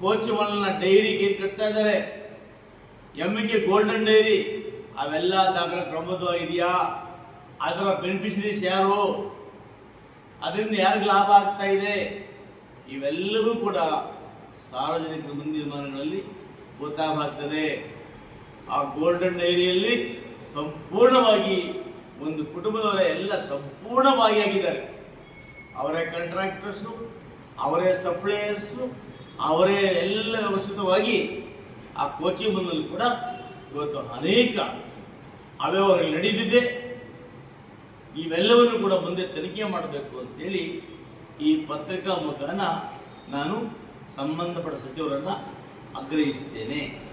ಕೋಚಿಮಲ್ನ ಡೈರಿಗೆ ಕಟ್ತಾ ಇದ್ದಾರೆ. ಎಮ್ಮಿಗೆ ಗೋಲ್ಡನ್ ಡೈರಿ ಅವೆಲ್ಲ ದಾಖಲೆ ಪ್ರಮುಖವಾಗಿದೆಯಾ? ಅದರ ಬೆನಿಫಿಷರೀಸ್ ಯಾರು? ಅದರಿಂದ ಯಾರಿಗೆ ಲಾಭ ಆಗ್ತಾ ಇದೆ? ಇವೆಲ್ಲವೂ ಕೂಡ ಸಾರ್ವಜನಿಕರ ಮುಂದಿನ ಗೊತ್ತಾಗ್ತದೆ. ಆ ಗೋಲ್ಡನ್ ಡೈರಿಯಲ್ಲಿ ಸಂಪೂರ್ಣವಾಗಿ ಒಂದು ಕುಟುಂಬದವರ ಎಲ್ಲ ಸಂಪೂರ್ಣವಾಗಿ ಆಗಿದ್ದಾರೆ. ಅವರೇ ಕಾಂಟ್ರಾಕ್ಟರ್ಸು ಅವರೇ ಸಪ್ಲೈಯರ್ಸು ಅವರೇ ಎಲ್ಲ ವ್ಯವಸ್ಥಿತವಾಗಿ ಆ ಕೋಚಿಂಗ್ ಬಂದಲ್ಲಿ ಕೂಡ ಇವತ್ತು ಅನೇಕ ಅವ್ಯವಹಾರಗಳು ನಡೆದಿದೆ. ಇವೆಲ್ಲವನ್ನು ಕೂಡ ಮುಂದೆ ತನಿಖೆ ಮಾಡಬೇಕು ಅಂತೇಳಿ ಈ ಪತ್ರಿಕಾ ಮುಖಾನ ನಾನು ಸಂಬಂಧಪಟ್ಟ ಸಚಿವರನ್ನು ಆಗ್ರಹಿಸಿದ್ದೇನೆ